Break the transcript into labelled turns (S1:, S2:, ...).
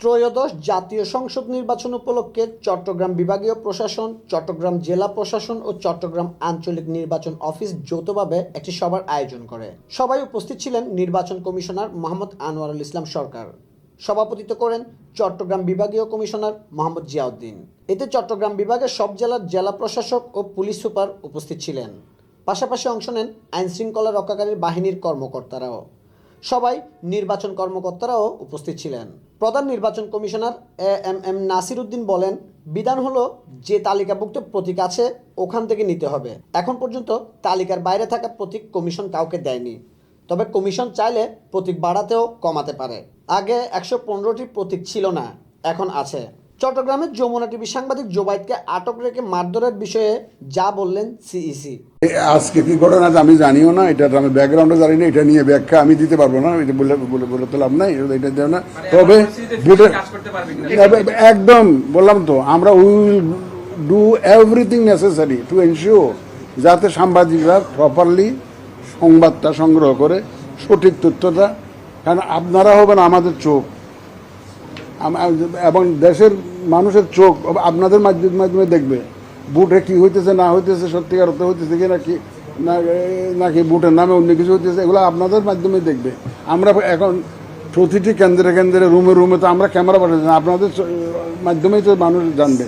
S1: ত্রয়োদশ জাতীয় সংসদ নির্বাচন উপলক্ষে চট্টগ্রাম বিভাগীয় প্রশাসন, চট্টগ্রাম জেলা প্রশাসন ও চট্টগ্রাম আঞ্চলিক নির্বাচন অফিস যৌথভাবে একটি সভার আয়োজন করে। সবাই উপস্থিত ছিলেন নির্বাচন কমিশনার মোহাম্মদ আনোয়ারুল ইসলাম সরকার। সভাপতিত্ব করেন চট্টগ্রাম বিভাগীয় কমিশনার মোহাম্মদ জিয়াউদ্দিন। এতে চট্টগ্রাম বিভাগের সব জেলার জেলা প্রশাসক ও পুলিশ সুপার উপস্থিত ছিলেন। পাশাপাশি অংশ নেন আইনশৃঙ্খলা রক্ষাকারী বাহিনীর কর্মকর্তারাও। সবাই নির্বাচন কর্মকর্তারাও উপস্থিত ছিলেন। প্রধান নির্বাচন commissioner A M M Nasir Uddin বলেন, বিধান হলো যে তালিকাভুক্ত প্রতীক আছে, ওখান থেকে নিতে হবে। এখন পর্যন্ত তালিকার বাইরে থাকা প্রতীক কমিশন কাউকে দেয়নি। তবে কমিশন চাইলে প্রতীক বাড়াতেও কমাতে পারে। আগে একশো পনেরোটি প্রতীক ছিল না, এখন আছে। চট্টগ্রামের যমুনা টিভি সাংবাদিক জোবাইদকে আটক রেখে মারধরের বিষয়ে যা বললেন সিইসি।
S2: আজকে কি ঘটনা আছে আমি জানিও না এটা আমি ব্যাকগ্রাউন্ডে জানি না এটা নিয়ে ব্যাখ্যা আমি দিতে পারব না এটা বলে বলে বলে তো লাভ নাই এটা দেও না। তবে ভোটে
S3: কাজ করতে পারবে কিনা
S2: একদম বললাম তো আমরা will do everything necessary to ensure যাতে সাংবাদিকরা প্রপারলি সংবাদটা সংগ্রহ করে সঠিক তথ্যটা কারণ আপনারা হবেন আমাদের চোখ। এবং দেশের মানুষের চোখ, আপনাদের মাধ্যমে দেখবে, বুটে কি হইতেছে, না হইতেছে, সত্যিকার অর্থ হইতেছে কি, নাকি নাকি বুটের নামে অন্য কিছু হইতেছে, এগুলো আপনাদের মাধ্যমে দেখবে। আমরা এখন প্রতিটি কেন্দ্রে কেন্দ্রে, রুমে রুমে তো আমরা ক্যামেরা পাঠাচ্ছি আপনাদের মাধ্যমেই তো মানুষ জানবে।